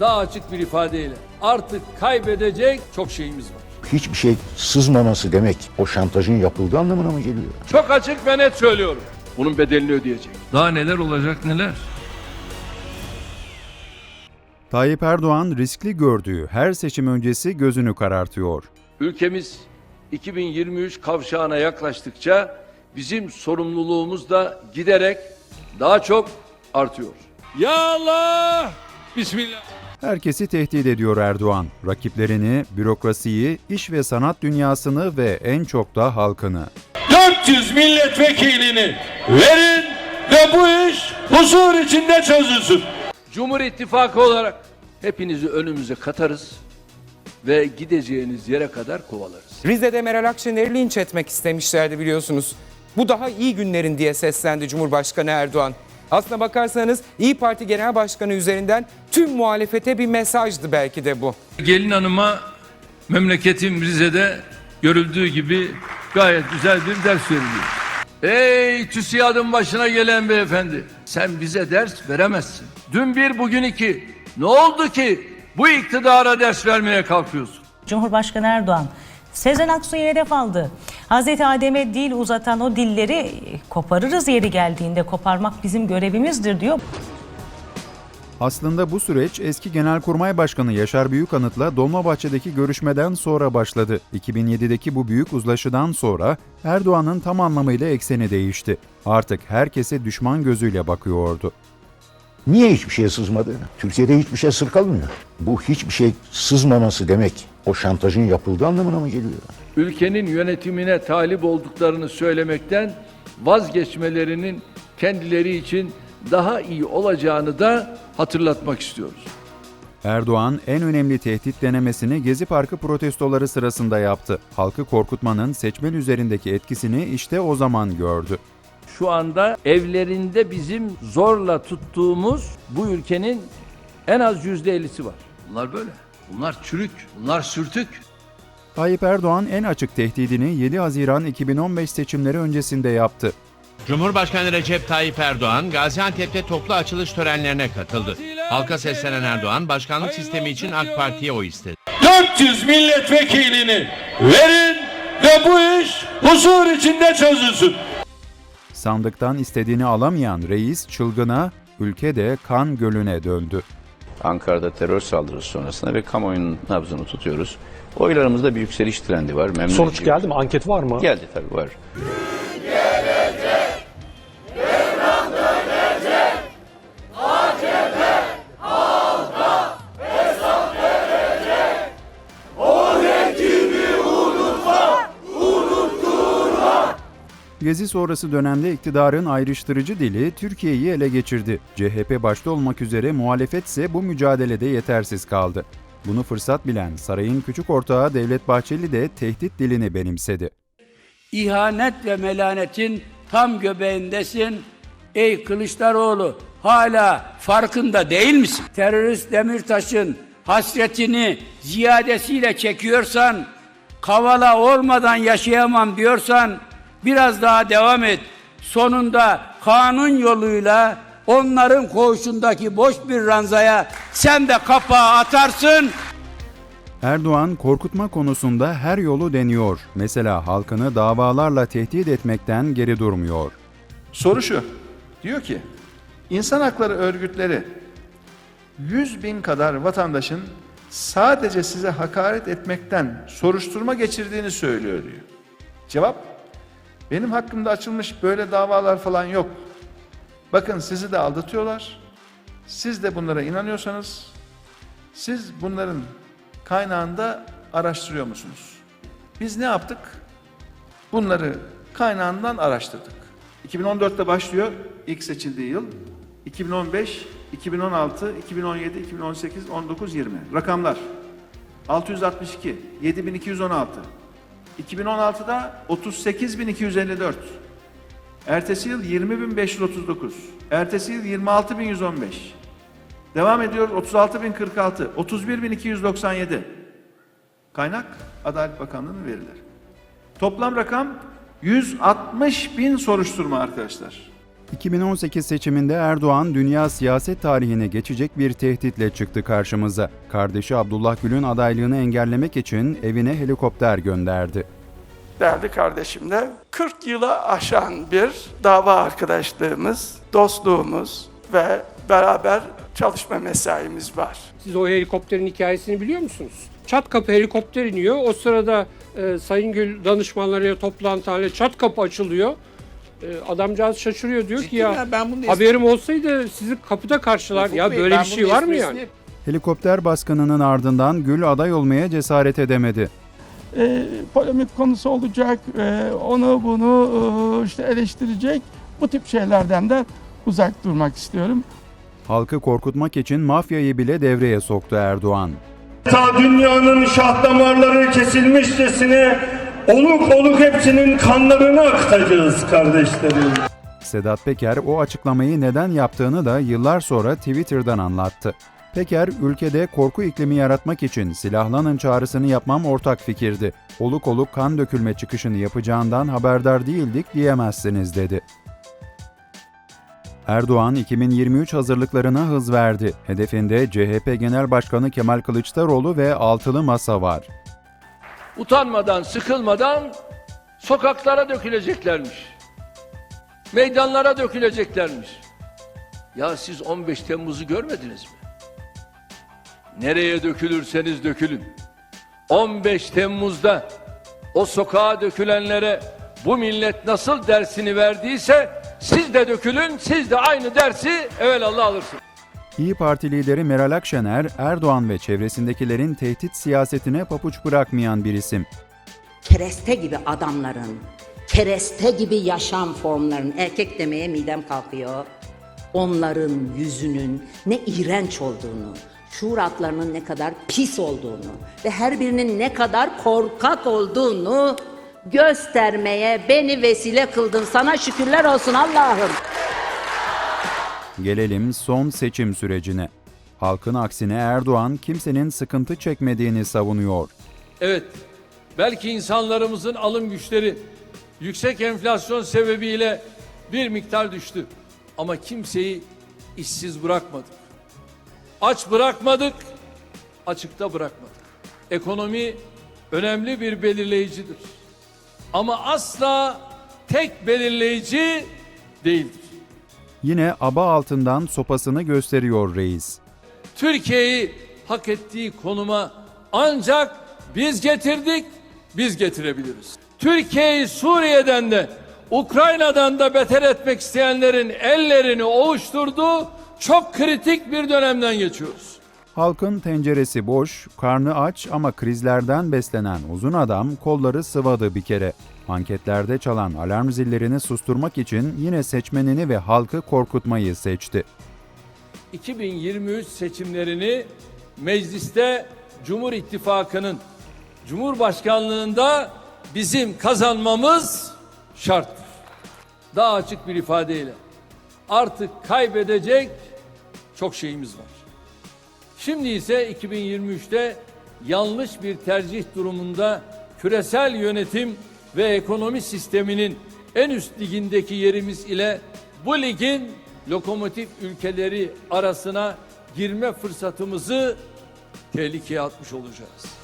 daha açık bir ifadeyle artık kaybedecek çok şeyimiz var. Hiçbir şey sızmaması demek o şantajın yapıldığı anlamına mı geliyor? Çok açık ve net söylüyorum. Bunun bedelini ödeyecek. Daha neler olacak neler? Tayyip Erdoğan riskli gördüğü her seçim öncesi gözünü karartıyor. Ülkemiz 2023 kavşağına yaklaştıkça bizim sorumluluğumuz da giderek daha çok artıyor. Ya Allah! Bismillah. Herkesi tehdit ediyor Erdoğan. Rakiplerini, bürokrasiyi, iş ve sanat dünyasını ve en çok da halkını. 400 milletvekilini verin ve bu iş huzur içinde çözülsün. Cumhur İttifakı olarak hepinizi önümüze katarız ve gideceğiniz yere kadar kovalarız. Rize'de Meral Akşener'i linç etmek istemişlerdi biliyorsunuz. Bu daha iyi günlerin diye seslendi Cumhurbaşkanı Erdoğan. Aslına bakarsanız İyi Parti Genel Başkanı üzerinden tüm muhalefete bir mesajdı belki de bu. Gelin hanıma memleketim Rize'de görüldüğü gibi gayet güzel bir ders veriliyor. Ey TÜSİAD'ın başına gelen beyefendi sen bize ders veremezsin. Dün bir bugün iki ne oldu ki bu iktidara ders vermeye kalkıyorsun? Cumhurbaşkanı Erdoğan Sezen Aksu'yu hedef aldı. Hazreti Adem'e dil uzatan o dilleri koparırız yeri geldiğinde koparmak bizim görevimizdir diyor. Aslında bu süreç eski Genelkurmay Başkanı Yaşar Büyükanıt'la Dolmabahçe'deki görüşmeden sonra başladı. 2007'deki bu büyük uzlaşıdan sonra Erdoğan'ın tam anlamıyla ekseni değişti. Artık herkese düşman gözüyle bakıyordu. Niye hiçbir şey sızmadı? Türkiye'de hiçbir şey sır kalmıyor. Bu hiçbir şey sızmaması demek o şantajın yapıldığı anlamına mı geliyor? Ülkenin yönetimine talip olduklarını söylemekten vazgeçmelerinin kendileri için daha iyi olacağını da hatırlatmak istiyoruz. Erdoğan en önemli tehdit denemesini Gezi Parkı protestoları sırasında yaptı. Halkı korkutmanın seçmen üzerindeki etkisini işte o zaman gördü. Şu anda evlerinde bizim zorla tuttuğumuz bu ülkenin en az yüzde ellisi var. Bunlar böyle. Bunlar çürük. Bunlar sürtük. Tayyip Erdoğan en açık tehdidini 7 Haziran 2015 seçimleri öncesinde yaptı. Cumhurbaşkanı Recep Tayyip Erdoğan, Gaziantep'te toplu açılış törenlerine katıldı. Halka seslenen Erdoğan, başkanlık sistemi için AK Parti'ye oy istedi. 400 milletvekilini verin ve bu iş huzur içinde çözülsün. Sandıktan istediğini alamayan reis çılgına, ülke de kan gölüne döndü. Ankara'da terör saldırısı sonrasında ve kamuoyunun nabzını tutuyoruz. Oylarımızda bir yükseliş trendi var. Memnun Sonuç geldi mi? Anket var mı? Geldi tabii var. Gezi sonrası dönemde iktidarın ayrıştırıcı dili Türkiye'yi ele geçirdi. CHP başta olmak üzere muhalefet ise bu mücadelede yetersiz kaldı. Bunu fırsat bilen sarayın küçük ortağı Devlet Bahçeli de tehdit dilini benimsedi. İhanet ve melanetin tam göbeğindesin. Ey Kılıçdaroğlu hala farkında değil misin? Terörist Demirtaş'ın hasretini ziyadesiyle çekiyorsan, kavala olmadan yaşayamam diyorsan biraz daha devam et. Sonunda kanun yoluyla onların koğuşundaki boş bir ranzaya sen de kapağı atarsın. Erdoğan korkutma konusunda her yolu deniyor. Mesela halkını davalarla tehdit etmekten geri durmuyor. Soru şu, diyor ki, insan hakları örgütleri 100 bin kadar vatandaşın sadece size hakaret etmekten soruşturma geçirdiğini söylüyor diyor. Cevap, benim hakkımda açılmış böyle davalar falan yok. Bakın sizi de aldatıyorlar. Siz de bunlara inanıyorsanız, siz bunların kaynağında araştırıyor musunuz? Biz ne yaptık? Bunları kaynağından araştırdık. 2014'te başlıyor ilk seçildiği yıl. 2015, 2016, 2017, 2018, 19, 20. Rakamlar. 662, 7216. 2016'da 38254. Ertesi yıl 20539. Ertesi yıl 26115. Devam ediyor 36046, 31297. Kaynak Adalet Bakanlığı'nın verileri. Toplam rakam 160 bin soruşturma arkadaşlar. 2018 seçiminde Erdoğan dünya siyaset tarihine geçecek bir tehditle çıktı karşımıza. Kardeşi Abdullah Gül'ün adaylığını engellemek için evine helikopter gönderdi. değerli kardeşimle 40 yıla aşan bir dava arkadaşlığımız, dostluğumuz ve beraber çalışma mesaimiz var. Siz o helikopterin hikayesini biliyor musunuz? Çat kapı helikopter iniyor. O sırada e, Sayın Gül danışmanlarıyla toplantı halinde çat kapı açılıyor. E, adamcağız şaşırıyor diyor ki ya, ben bunu haberim olsaydı sizi kapıda karşılar. ya böyle bir şey var mı yani? Helikopter baskınının ardından Gül aday olmaya cesaret edemedi. e, polemik konusu olacak, e, onu bunu e, işte eleştirecek. Bu tip şeylerden de uzak durmak istiyorum. Halkı korkutmak için mafyayı bile devreye soktu Erdoğan. Ta dünyanın şah damarları kesilmişçesine oluk oluk hepsinin kanlarını akıtacağız kardeşlerim. Sedat Peker o açıklamayı neden yaptığını da yıllar sonra Twitter'dan anlattı. Peker, ülkede korku iklimi yaratmak için silahlanın çağrısını yapmam ortak fikirdi. Oluk oluk kan dökülme çıkışını yapacağından haberdar değildik diyemezsiniz dedi. Erdoğan 2023 hazırlıklarına hız verdi. Hedefinde CHP Genel Başkanı Kemal Kılıçdaroğlu ve altılı masa var. Utanmadan, sıkılmadan sokaklara döküleceklermiş. Meydanlara döküleceklermiş. Ya siz 15 Temmuz'u görmediniz mi? Nereye dökülürseniz dökülün. 15 Temmuz'da o sokağa dökülenlere bu millet nasıl dersini verdiyse siz de dökülün, siz de aynı dersi evelallah alırsınız. İyi Parti lideri Meral Akşener, Erdoğan ve çevresindekilerin tehdit siyasetine papuç bırakmayan bir isim. kereste gibi adamların, kereste gibi yaşam formlarının, erkek demeye midem kalkıyor. Onların yüzünün ne iğrenç olduğunu, şuur hatlarının ne kadar pis olduğunu ve her birinin ne kadar korkak olduğunu göstermeye beni vesile kıldın. Sana şükürler olsun Allah'ım. Gelelim son seçim sürecine. Halkın aksine Erdoğan kimsenin sıkıntı çekmediğini savunuyor. Evet, belki insanlarımızın alım güçleri yüksek enflasyon sebebiyle bir miktar düştü. Ama kimseyi işsiz bırakmadık. Aç bırakmadık, açıkta bırakmadık. Ekonomi önemli bir belirleyicidir. Ama asla tek belirleyici değildir. Yine aba altından sopasını gösteriyor reis. Türkiye'yi hak ettiği konuma ancak biz getirdik, biz getirebiliriz. Türkiye'yi Suriye'den de Ukrayna'dan da beter etmek isteyenlerin ellerini ovuşturduğu çok kritik bir dönemden geçiyoruz. Halkın tenceresi boş, karnı aç ama krizlerden beslenen uzun adam kolları sıvadı bir kere. Anketlerde çalan alarm zillerini susturmak için yine seçmenini ve halkı korkutmayı seçti. 2023 seçimlerini mecliste Cumhur İttifakı'nın Cumhurbaşkanlığında bizim kazanmamız şarttır. Daha açık bir ifadeyle artık kaybedecek çok şeyimiz var. Şimdi ise 2023'te yanlış bir tercih durumunda küresel yönetim ve ekonomi sisteminin en üst ligindeki yerimiz ile bu ligin lokomotif ülkeleri arasına girme fırsatımızı tehlikeye atmış olacağız.